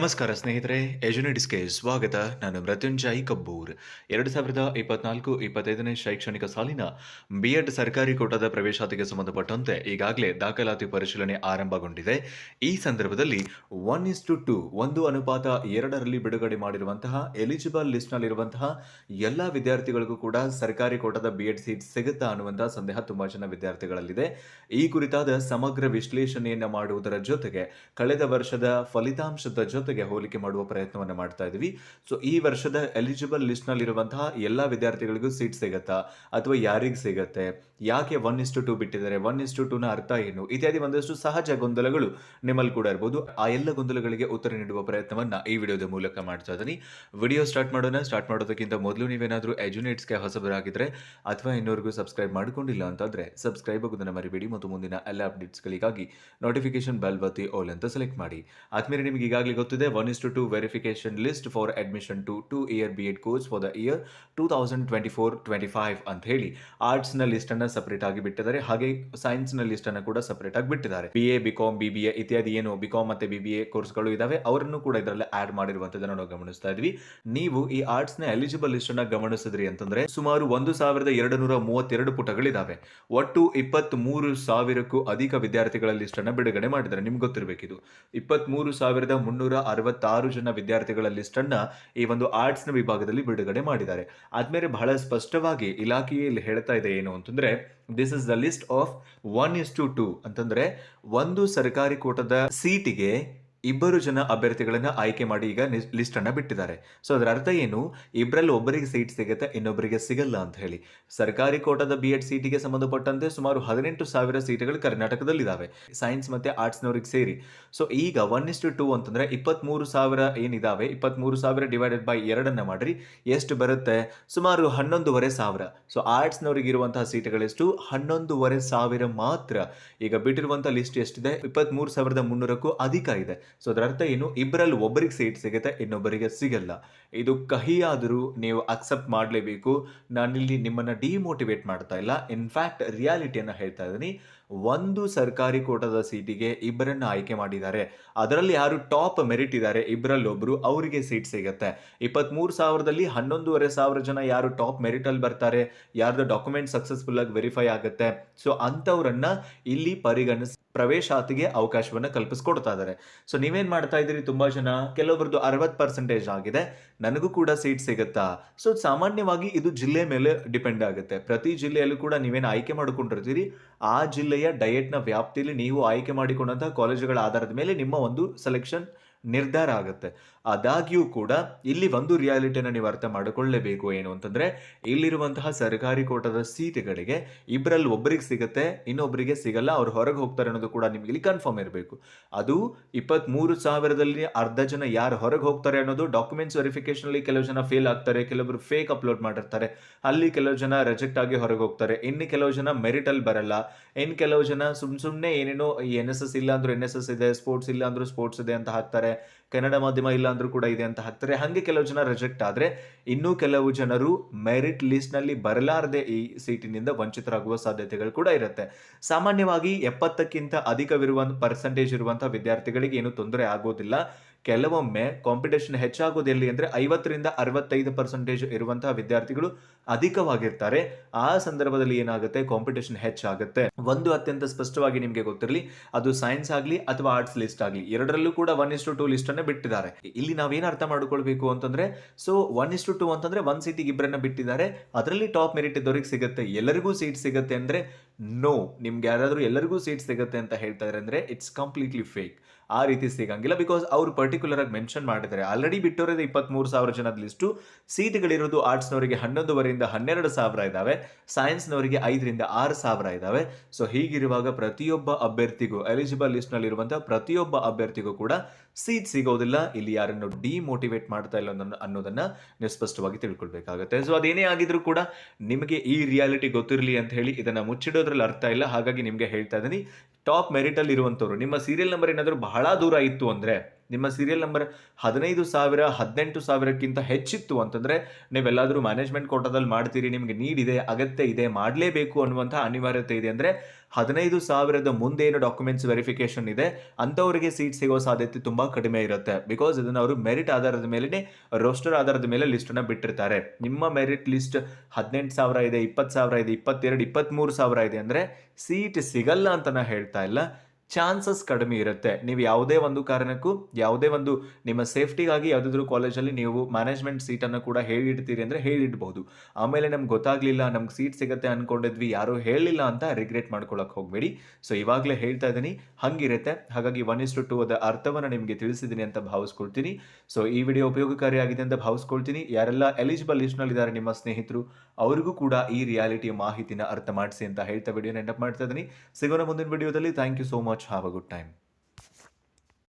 ನಮಸ್ಕಾರ ಸ್ನೇಹಿತರೆ ಎಜುನಿಡಿಸ್ಗೆ ಸ್ವಾಗತ. ನಾನು ಮೃತ್ಯುಂಜಯ್ ಕಬ್ಬೂರ್. ಎರಡು ಸಾವಿರದ ಇಪ್ಪತ್ನಾಲ್ಕು, ಇಪ್ಪತ್ತೈದನೇ ಶೈಕ್ಷಣಿಕ ಸಾಲಿನ ಬಿ ಎಡ್ ಸರ್ಕಾರಿ ಕೋಟಾದ ಪ್ರವೇಶಾತಿಗೆ ಸಂಬಂಧಪಟ್ಟಂತೆ ಈಗಾಗಲೇ ದಾಖಲಾತಿ ಪರಿಶೀಲನೆ ಆರಂಭಗೊಂಡಿದೆ. ಈ ಸಂದರ್ಭದಲ್ಲಿ ಒನ್ ಇಸ್ ಟು ಟು ಒಂದು ಅನುಪಾತ ಎರಡರಲ್ಲಿ ಬಿಡುಗಡೆ ಮಾಡಿರುವಂತಹ ಎಲಿಜಿಬಲ್ ಲಿಸ್ಟ್ನಲ್ಲಿರುವಂತಹ ಎಲ್ಲ ವಿದ್ಯಾರ್ಥಿಗಳಿಗೂ ಕೂಡ ಸರ್ಕಾರಿ ಕೋಟಾದ ಬಿ ಎಡ್ ಸೀಟ್ ಸಿಗುತ್ತಾ ಅನ್ನುವಂತಹ ಸಂದೇಹ ತುಂಬಾ ಜನ ವಿದ್ಯಾರ್ಥಿಗಳಲ್ಲಿದೆ. ಈ ಕುರಿತಾದ ಸಮಗ್ರ ವಿಶ್ಲೇಷಣೆಯನ್ನು ಮಾಡುವುದರ ಜೊತೆಗೆ ಕಳೆದ ವರ್ಷದ ಫಲಿತಾಂಶದ ಜೊತೆಗೆ ಹೋಲಿಕೆ ಮಾಡುವ ಪ್ರಯತ್ನವನ್ನು ಮಾಡ್ತಾ ಇದ್ದೀವಿ ಸೊ ಈ ವರ್ಷದ ಎಲಿಜಿಬಲ್ ಲಿಸ್ಟ್ನಲ್ಲಿರುವಂತಹ ಎಲ್ಲ ವಿದ್ಯಾರ್ಥಿಗಳಿಗೂ ಸೀಟ್ ಸಿಗತ್ತಾ? ಅಥವಾ ಯಾರಿಗೆ ಸಿಗತ್ತೆ? ಯಾಕೆ ಒನ್ ಇಸ್ ಟು ಬಿಟ್ಟಿದ್ದಾರೆ? ಒನ್ ಇಸ್ ಟು ಟೂನ ಅರ್ಥ ಏನು? ಇತ್ಯಾದಿ ಒಂದಷ್ಟು ಸಹಜ ಗೊಂದಲಗಳು ನಿಮ್ಮಲ್ಲಿ ಕೂಡ ಇರಬಹುದು ಆ ಎಲ್ಲ ಗೊಂದಲಗಳಿಗೆ ಉತ್ತರ ನೀಡುವ ಪ್ರಯತ್ನವನ್ನ ಈ ವಿಡಿಯೋದ ಮೂಲಕ ಮಾಡ್ತಾ ಇದ್ದೀನಿ ವಿಡಿಯೋ ಸ್ಟಾರ್ಟ್ ಮಾಡೋಣ. ಸ್ಟಾರ್ಟ್ ಮಾಡೋದಕ್ಕಿಂತ ಮೊದಲು ನೀವೇನಾದರೂ ಎಜುನೇಟ್ಸ್ಗೆ ಹೊಸಬರಾಗಿದ್ರೆ ಅಥವಾ ಇನ್ನೂರಿಗೂ ಸಬ್ಸ್ಕ್ರೈಬ್ ಮಾಡಿಕೊಂಡಿಲ್ಲ ಅಂತಂದ್ರೆ ಸಬ್ಸ್ಕ್ರೈಬ್ ಆಗೋದನ್ನ ಮರಿಬೇಡಿ ಮತ್ತು ಮುಂದಿನ ಎಲ್ಲ ಅಪ್ಡೇಟ್ಸ್ಗಳಿಗಾಗಿ ನೋಟಿಫಿಕೇಶನ್ ಬೆಲ್ ಒತ್ತಿ ಓಲ್ ಅಂತ ಸೆಲೆಕ್ಟ್ ಮಾಡಿ. ಆದ್ಮೇಲೆ ನಿಮಗೆ ಈಗಾಗಲೇ ಗೊತ್ತಿದೆ one is to two verification list for admission to two year B Ed course for the year two thousand twenty four twenty five ಅಂತ ಹೇಳಿ. ಆರ್ಟ್ಸ್ನ ಲಿಸ್ಟನ್ನು ಸಪರೇಟ್ ಆಗಿ ಬಿಟ್ಟಿದ್ದಾರೆ. ಹಾಗೆ ಸೈನ್ಸ್ನ ಲಿಸ್ಟನ್ನು ಕೂಡ ಸಪರೇಟ್ ಆಗಿ ಬಿಟ್ಟಿದ್ದಾರೆ. B A B B B A ಇತ್ಯಾದಿ ಏನು ಬಿ ಕಾಮ್ ಮತ್ತೆ ಬಿ ಬಿ ಎ ಕೋರ್ಸ್ಗಳು ಇದಾವೆ. ಅವರನ್ನು ಕೂಡ ಇದರಲ್ಲಿ ಆಡ್ ಮಾಡಿರುವಂತದ್ದನ್ನು ನಾವು ಗಮನಿಸ್ತಾ ಇದ್ವಿ. ನೀವು ಈ ಆರ್ಟ್ಸ್ನ ಎಲಿಜಿಬಲ್ ಲಿಸ್ಟನ್ನು ಗಮನಿಸಿದ್ರಿ ಅಂತಂದ್ರೆ ಸುಮಾರು ಒಂದು ಸಾವಿರದ ಎರಡು ನೂರ ಮೂವತ್ತೆರಡು ಪುಟಗಳಿದಾವೆ. ಒಟ್ಟು ಇಪ್ಪತ್ತ್ ಮೂರು ಸಾವಿರಕ್ಕೂ ಅಧಿಕ ವಿದ್ಯಾರ್ಥಿಗಳ ಲಿಸ್ಟನ್ನು ಬಿಡುಗಡೆ ಮಾಡಿದ್ದಾರೆ. ನಿಮ್ಗೆ ಗೊತ್ತಿರಬೇಕಿದು. ಇಪ್ಪತ್ಮೂರು ಸಾವಿರದ ಮುನ್ನೂರ ಅರವತ್ತಾರು ಜನ ವಿದ್ಯಾರ್ಥಿಗಳ ಲಿಸ್ಟನ್ನ ಈ ಒಂದು ಆರ್ಟ್ಸ್ನ ವಿಭಾಗದಲ್ಲಿ ಬಿಡುಗಡೆ ಮಾಡಿದ್ದಾರೆ. ಆದ್ಮೇಲೆ ಬಹಳ ಸ್ಪಷ್ಟವಾಗಿ ಇಲಾಖೆಯಲ್ಲಿ ಹೇಳ್ತಾ ಇದೆ ಏನು ಅಂತಂದ್ರೆ this is the list of one is to two ಅಂತಂದ್ರೆ, ಒಂದು ಸರ್ಕಾರಿ ಕೋಟದ ಸೀಟಿಗೆ ಇಬ್ಬರು ಜನ ಅಭ್ಯರ್ಥಿಗಳನ್ನು ಆಯ್ಕೆ ಮಾಡಿ ಈಗ ಲಿಸ್ಟ್ ಅನ್ನ ಬಿಟ್ಟಿದ್ದಾರೆ. ಸೊ ಅದರ ಅರ್ಥ ಏನು? ಇಬ್ಬರಲ್ಲಿ ಒಬ್ಬರಿಗೆ ಸೀಟ್ ಸಿಗುತ್ತೆ ಇನ್ನೊಬ್ಬರಿಗೆ ಸಿಗಲ್ಲ ಅಂತ ಹೇಳಿ. ಸರ್ಕಾರಿ ಕೋಟಾದ ಬಿ ಎಡ್ ಸೀಟಿಗೆ ಸಂಬಂಧಪಟ್ಟಂತೆ ಸುಮಾರು ಹದಿನೆಂಟು ಸಾವಿರ ಸೀಟುಗಳು ಕರ್ನಾಟಕದಲ್ಲಿದ್ದಾವೆ ಸೈನ್ಸ್ ಮತ್ತೆ ಆರ್ಟ್ಸ್ನವ್ರಿಗೆ ಸೇರಿ. ಸೊ ಈಗ ಒನ್ ಇಸ್ಟು ಟು ಅಂತಂದ್ರೆ ಇಪ್ಪತ್ಮೂರು ಸಾವಿರ ಏನಿದಾವೆ? ಇಪ್ಪತ್ಮೂರು ಸಾವಿರ ಡಿವೈಡೆಡ್ ಬೈ ಎರಡನ್ನು ಮಾಡಿರಿ. ಎಷ್ಟು ಬರುತ್ತೆ? ಸುಮಾರು ಹನ್ನೊಂದುವರೆ ಸಾವಿರ. ಸೊ ಆರ್ಟ್ಸ್ನವ್ರಿಗೆ ಇರುವಂತಹ ಸೀಟ್ಗಳೆಷ್ಟು ಹನ್ನೊಂದುವರೆ ಸಾವಿರ ಮಾತ್ರ. ಈಗ ಬಿಟ್ಟಿರುವಂಥ ಲಿಸ್ಟ್ ಎಷ್ಟಿದೆ? ಇಪ್ಪತ್ಮೂರು ಸಾವಿರದ ಮುನ್ನೂರಕ್ಕೂ ಅಧಿಕ ಇದೆ. ಸೊ ಅದರ ಅರ್ಥ ಏನು ಇಬ್ಬರಲ್ಲಿ ಒಬ್ಬರಿಗೆ ಸೀಟ್ ಸಿಗುತ್ತೆ, ಇನ್ನೊಬ್ಬರಿಗೆ ಸಿಗಲ್ಲ. ಇದು ಕಹಿಯಾದರೂ ನೀವು ಅಕ್ಸೆಪ್ಟ್ ಮಾಡಲೇಬೇಕು. ನಾನಿಲ್ಲಿ ನಿಮ್ಮನ್ನ ಡಿಮೋಟಿವೇಟ್ ಮಾಡ್ತಾ ಇಲ್ಲ. ಇನ್ಫ್ಯಾಕ್ಟ್ ರಿಯಾಲಿಟಿಯನ್ನು ಹೇಳ್ತಾ ಇದ್ದೀನಿ. ಒಂದು ಸರ್ಕಾರಿ ಕೋಟದ ಸೀಟಿಗೆ ಇಬ್ಬರನ್ನು ಆಯ್ಕೆ ಮಾಡಿದ್ದಾರೆ. ಅದರಲ್ಲಿ ಯಾರು ಟಾಪ್ ಮೆರಿಟ್ ಇದ್ದಾರೆ ಇಬ್ಬರಲ್ಲಿ ಒಬ್ರು ಅವರಿಗೆ ಸೀಟ್ ಸಿಗುತ್ತೆ. ಇಪ್ಪತ್ಮೂರು ಸಾವಿರದಲ್ಲಿ ಹನ್ನೊಂದೂವರೆ ಸಾವಿರ ಜನ ಯಾರು ಟಾಪ್ ಮೆರಿಟಲ್ಲಿ ಬರ್ತಾರೆ, ಯಾರ್ದು ಡಾಕ್ಯುಮೆಂಟ್ ಸಕ್ಸಸ್ಫುಲ್ ಆಗಿ ವೆರಿಫೈ ಆಗುತ್ತೆ. ಸೊ ಅಂಥವ್ರನ್ನ ಇಲ್ಲಿ ಪರಿಗಣಿಸ್ ಪ್ರವೇಶಾತಿಗೆ ಅವಕಾಶವನ್ನ ಕಲ್ಪಿಸ್ಕೊಡ್ತಾ ಇದ್ದಾರೆ ಸೊ ನೀವೇನು ಮಾಡ್ತಾ ಇದ್ದೀರಿ ತುಂಬಾ ಜನ? ಕೆಲವರದ್ದು ಅರವತ್ತು ಪರ್ಸೆಂಟೇಜ್ ಆಗಿದೆ. ನನಗೂ ಕೂಡ ಸೀಟ್ ಸಿಗುತ್ತಾ? ಸೊ ಸಾಮಾನ್ಯವಾಗಿ ಇದು ಜಿಲ್ಲೆ ಮೇಲೆ ಡಿಪೆಂಡ್ ಆಗುತ್ತೆ. ಪ್ರತಿ ಜಿಲ್ಲೆಯಲ್ಲೂ ಕೂಡ ನೀವೇನು ಆಯ್ಕೆ ಮಾಡಿಕೊಂಡಿರ್ತೀರಿ? ಆ ಜಿಲ್ಲೆಯ ಡಯೆಟ್ನ ವ್ಯಾಪ್ತಿಯಲ್ಲಿ ನೀವು ಆಯ್ಕೆ ಮಾಡಿಕೊಂಡಂತಹ ಕಾಲೇಜುಗಳ ಆಧಾರದ ಮೇಲೆ ನಿಮ್ಮ ಒಂದು ಸೆಲೆಕ್ಷನ್ ನಿರ್ಧಾರ ಆಗುತ್ತೆ. ಆದಾಗ್ಯೂ ಕೂಡ ಇಲ್ಲಿ ಒಂದು ರಿಯಾಲಿಟಿನ ನೀವು ಅರ್ಥ ಮಾಡಿಕೊಳ್ಳಲೇಬೇಕು ಏನು ಅಂತಂದ್ರೆ, ಇಲ್ಲಿರುವಂತಹ ಸರ್ಕಾರಿ ಕೋಟದ ಸೀಟ್ಗಳಿಗೆ ಇಬ್ಬರಲ್ಲಿ ಒಬ್ಬರಿಗೆ ಸಿಗುತ್ತೆ ಇನ್ನೊಬ್ಬರಿಗೆ ಸಿಗಲ್ಲ, ಅವ್ರು ಹೊರಗೆ ಹೋಗ್ತಾರೆ ಅನ್ನೋದು ಕೂಡ ನಿಮಗೆ ಇಲ್ಲಿ ಕನ್ಫರ್ಮ್ ಇರಬೇಕು. ಅದು ಇಪ್ಪತ್ತ್ ಮೂರು ಸಾವಿರದಲ್ಲಿ ಅರ್ಧ ಜನ ಯಾರು ಹೊರಗೆ ಹೋಗ್ತಾರೆ ಅನ್ನೋದು ಡಾಕ್ಯುಮೆಂಟ್ಸ್ ವೆರಿಫಿಕೇಶನ್ ಅಲ್ಲಿ ಕೆಲವು ಜನ ಫೇಲ್ ಆಗ್ತಾರೆ, ಕೆಲವರು ಫೇಕ್ ಅಪ್ಲೋಡ್ ಮಾಡಿರ್ತಾರೆ. ಅಲ್ಲಿ ಕೆಲವು ಜನ ರಿಜೆಕ್ಟ್ ಆಗಿ ಹೊರಗೆ ಹೋಗ್ತಾರೆ. ಇನ್ನು ಕೆಲವು ಜನ ಮೆರಿಟ್ ಅಲ್ಲಿ ಬರಲ್ಲ. ಇನ್ನು ಕೆಲವು ಜನ ಸುಮ್ ಸುಮ್ಮನೆ ಏನೇನೋ ಎನ್ ಎಸ್ ಎಸ್ ಇಲ್ಲ ಅಂದ್ರೂ ಎನ್ ಎಸ್ ಎಸ್ ಇದೆ ಸ್ಪೋರ್ಟ್ಸ್ ಇಲ್ಲ ಅಂದ್ರೂ ಸ್ಪೋರ್ಟ್ಸ್ ಇದೆ ಅಂತ ಹಾಕ್ತಾರೆ. ಕನ್ನಡ ಮಾಧ್ಯಮ ಇಲ್ಲ ಅಂದ್ರೂ ಕೂಡ ಇದೆ ಅಂತ ಹಾಕ್ತಾರೆ. ಹಾಗೆ ಕೆಲವು ಜನ ರಿಜೆಕ್ಟ್ ಆದ್ರೆ ಇನ್ನೂ ಕೆಲವು ಜನರು ಮೆರಿಟ್ ಲಿಸ್ಟ್ನಲ್ಲಿ ಬರಲಾರದೆ ಈ ಸೀಟಿನಿಂದ ವಂಚಿತರಾಗುವ ಸಾಧ್ಯತೆಗಳು ಕೂಡ ಇರುತ್ತೆ. ಸಾಮಾನ್ಯವಾಗಿ ಎಪ್ಪತ್ತಕ್ಕಿಂತ ಅಧಿಕವಿರುವ ಪರ್ಸೆಂಟೇಜ್ ಇರುವಂತಹ ವಿದ್ಯಾರ್ಥಿಗಳಿಗೆ ಏನು ತೊಂದರೆ ಆಗೋದಿಲ್ಲ. ಕೆಲವೊಮ್ಮೆ ಕಾಂಪಿಟೇಷನ್ ಹೆಚ್ಚಾಗೋದು ಎಲ್ಲಿ ಅಂದ್ರೆ ಐವತ್ತರಿಂದ ಅರವತ್ತೈದು ಪರ್ಸೆಂಟೇಜ್ ಇರುವಂತಹ ವಿದ್ಯಾರ್ಥಿಗಳು ಅಧಿಕವಾಗಿರ್ತಾರೆ. ಆ ಸಂದರ್ಭದಲ್ಲಿ ಏನಾಗುತ್ತೆ? ಕಾಂಪಿಟೇಷನ್ ಹೆಚ್ಚಾಗುತ್ತೆ. ಒಂದು ಅತ್ಯಂತ ಸ್ಪಷ್ಟವಾಗಿ ನಿಮಗೆ ಗೊತ್ತಿರಲಿ, ಅದು ಸೈನ್ಸ್ ಆಗಲಿ ಅಥವಾ ಆರ್ಟ್ಸ್ ಲಿಸ್ಟ್ ಆಗಲಿ, ಎರಡರಲ್ಲೂ ಕೂಡ ಒನ್ ಇಸ್ಟು ಟು ಲಿಸ್ಟ್ ಅನ್ನ ಬಿಟ್ಟಿದ್ದಾರೆ. ಇಲ್ಲಿ ನಾವೇನು ಅರ್ಥ ಮಾಡ್ಕೊಳ್ಬೇಕು ಅಂತಂದ್ರೆ so one is to two ಅಂತಂದ್ರೆ ಒನ್ ಸೀಟಿಗೆ ಇಬ್ಬರನ್ನ ಬಿಟ್ಟಿದ್ದಾರೆ. ಅದರಲ್ಲಿ ಟಾಪ್ ಮೆರಿಟ್ ಇದ್ದವರಿಗೆ ಸಿಗುತ್ತೆ. ಎಲ್ಲರಿಗೂ ಸೀಟ್ ಸಿಗುತ್ತೆ ಅಂದ್ರೆ ನೋ ನಿಮ್ಗೆ ಯಾರಾದರೂ ಎಲ್ಲರಿಗೂ ಸೀಟ್ ಸಿಗುತ್ತೆ ಅಂತ ಹೇಳ್ತಾ ಇದ್ದಾರೆ ಅಂದ್ರೆ ಇಟ್ಸ್ ಕಂಪ್ಲೀಟ್ಲಿ ಫೇಕ್ ಆ ರೀತಿ ಸಿಗಂಗಿಲ್ಲ ಬಿಕಾಸ್ ಅವರು ಪರ್ಟಿಕ್ಯುಲರ್ ಆಗಿ ಮೆನ್ಷನ್ ಮಾಡಿದ್ದಾರೆ. ಆಲ್ರೆಡಿ ಬಿಟ್ಟವರದೇ ಇಪ್ಪತ್ಮೂರು ಸಾವಿರ ಜನದ ಲಿಸ್ಟು ಸೀಟ್ಗಳಿರೋದು ಆರ್ಟ್ಸ್ನವರಿಗೆ ಹನ್ನೊಂದುವರೆಯಿಂದ ಹನ್ನೆರಡು ಸಾವಿರ ಇದ್ದಾವೆ ಸೈನ್ಸ್ನವರಿಗೆ ಐದರಿಂದ ಆರು ಸಾವಿರ ಇದ್ದಾವೆ ಸೊ ಹೀಗಿರುವಾಗ ಪ್ರತಿಯೊಬ್ಬ ಅಭ್ಯರ್ಥಿಗೂ ಎಲಿಜಿಬಲ್ ಲಿಸ್ಟ್ನಲ್ಲಿರುವಂಥ ಪ್ರತಿಯೊಬ್ಬ ಅಭ್ಯರ್ಥಿಗೂ ಕೂಡ ಸೀಟ್ ಸಿಗೋದಿಲ್ಲ. ಇಲ್ಲಿ ಯಾರನ್ನು ಡಿಮೋಟಿವೇಟ್ ಮಾಡ್ತಾ ಇಲ್ಲ ಅನ್ನೋದನ್ನ ನೀವು ಸ್ಪಷ್ಟವಾಗಿ ತಿಳ್ಕೊಳ್ಬೇಕಾಗುತ್ತೆ. ಸೊ ಅದೇನೇ ಆಗಿದ್ರು ಕೂಡ ನಿಮಗೆ ಈ ರಿಯಾಲಿಟಿ ಗೊತ್ತಿರಲಿ ಅಂತ ಹೇಳಿ ಇದನ್ನ ಅರ್ಥ ಇಲ್ಲ, ಹಾಗಾಗಿ ನಿಮಗೆ ಹೇಳ್ತಾ ಇದ್ದೀನಿ. ಟಾಪ್ ಮೆರಿಟಲ್ಲಿ ಇರುವಂಥವ್ರು ನಿಮ್ಮ ಸೀರಿಯಲ್ ನಂಬರ್ ಏನಾದರೂ ಬಹಳ ದೂರ ಇತ್ತು ಅಂದ್ರೆ ನಿಮ್ಮ ಸೀರಿಯಲ್ ನಂಬರ್ ಹದಿನೈದು ಸಾವಿರ, ಹದಿನೆಂಟು ಸಾವಿರಕ್ಕಿಂತ ಹೆಚ್ಚಿತ್ತು ಅಂತಂದರೆ ನೀವೆಲ್ಲಾದರೂ ಮ್ಯಾನೇಜ್ಮೆಂಟ್ ಕೋಟಾದಲ್ಲಿ ಮಾಡ್ತೀರಿ, ನಿಮಗೆ ನೀಡ್ ಇದೆ ಅಗತ್ಯ ಇದೆ, ಮಾಡಲೇಬೇಕು ಅನ್ನುವಂಥ ಅನಿವಾರ್ಯತೆ ಇದೆ ಅಂದರೆ ಹದಿನೈದು ಸಾವಿರದ ಮುಂದೆ ಏನು ಡಾಕ್ಯುಮೆಂಟ್ಸ್ ವೆರಿಫಿಕೇಶನ್ ಇದೆ, ಅಂಥವರಿಗೆ ಸೀಟ್ ಸಿಗೋ ಸಾಧ್ಯತೆ ತುಂಬ ಕಡಿಮೆ ಇರುತ್ತೆ. ಬಿಕಾಸ್ ಇದನ್ನು ಅವರು ಮೆರಿಟ್ ಆಧಾರದ ಮೇಲೆ ರೋಸ್ಟರ್ ಆಧಾರದ ಮೇಲೆ ಲಿಸ್ಟನ್ನು ಬಿಟ್ಟಿರ್ತಾರೆ. ನಿಮ್ಮ ಮೆರಿಟ್ ಲಿಸ್ಟ್ ಹದಿನೆಂಟು ಸಾವಿರ ಇದೆ, ಇಪ್ಪತ್ತು ಸಾವಿರ ಇದೆ, ಇಪ್ಪತ್ತೆರಡು, ಇಪ್ಪತ್ತ್ಮೂರು ಸಾವಿರ ಇದೆ ಅಂದರೆ ಸೀಟ್ ಸಿಗಲ್ಲ ಅಂತ ನಾನು ಹೇಳ್ತಾ ಇಲ್ಲ. ಚಾನ್ಸಸ್ ಕಡಿಮೆ ಇರುತ್ತೆ. ನೀವು ಯಾವುದೇ ಒಂದು ಕಾರಣಕ್ಕೂ, ಯಾವುದೇ ಒಂದು ನಿಮ್ಮ ಸೇಫ್ಟಿಗಾಗಿ ಯಾವುದಾದ್ರೂ ಕಾಲೇಜಲ್ಲಿ ನೀವು ಮ್ಯಾನೇಜ್ಮೆಂಟ್ ಸೀಟನ್ನು ಕೂಡ ಹೇಳಿಡ್ತೀರಿ ಅಂದರೆ ಹೇಳಿಡ್ಬೋದು. ಆಮೇಲೆ ನಮ್ಗೆ ಗೊತ್ತಾಗಲಿಲ್ಲ, ನಮ್ಗೆ ಸೀಟ್ ಸಿಗುತ್ತೆ ಅಂದ್ಕೊಂಡಿದ್ವಿ ಯಾರೂ ಹೇಳಿಲ್ಲ ಅಂತ ರಿಗ್ರೆಟ್ ಮಾಡ್ಕೊಳಕ್ಕೆ ಹೋಗಬೇಡಿ. ಸೊ ಇವಾಗಲೇ ಹೇಳ್ತಾ ಇದ್ದೀನಿ, ಹಂಗಿರುತ್ತೆ. ಹಾಗಾಗಿ ಒನ್ ಇಸ್ಟು ಟು ಅದ ಅರ್ಥವನ್ನು ನಿಮಗೆ ತಿಳಿಸಿದ್ದೀನಿ ಅಂತ ಭಾವಿಸ್ಕೊಳ್ತೀನಿ. ಸೊ ಈ ವಿಡಿಯೋ ಉಪಯೋಗಕಾರಿಯಾಗಿದೆ ಅಂತ ಭಾವಿಸ್ಕೊಳ್ತೀನಿ. ಯಾರೆಲ್ಲ ಎಲಿಜಿಬಲ್ ಲಿಸ್ಟ್ನಲ್ಲಿದ್ದಾರೆ ನಿಮ್ಮ ಸ್ನೇಹಿತರು, ಅವ್ರಿಗೂ ಕೂಡ ಈ ರಿಯಾಲಿಟಿಯ ಮಾಹಿತಿನ ಅರ್ಥ ಮಾಡಿಸಿ ಅಂತ ಹೇಳ್ತಾ ವಿಡಿಯೋ ಎಂಡಪ್ ಮಾಡ್ತಾ ಇದ್ದೀನಿ. ಸಿಗೋಣ ಮುಂದಿನ ವಿಡಿಯೋದಲ್ಲಿ thank you so much much. Have a good time.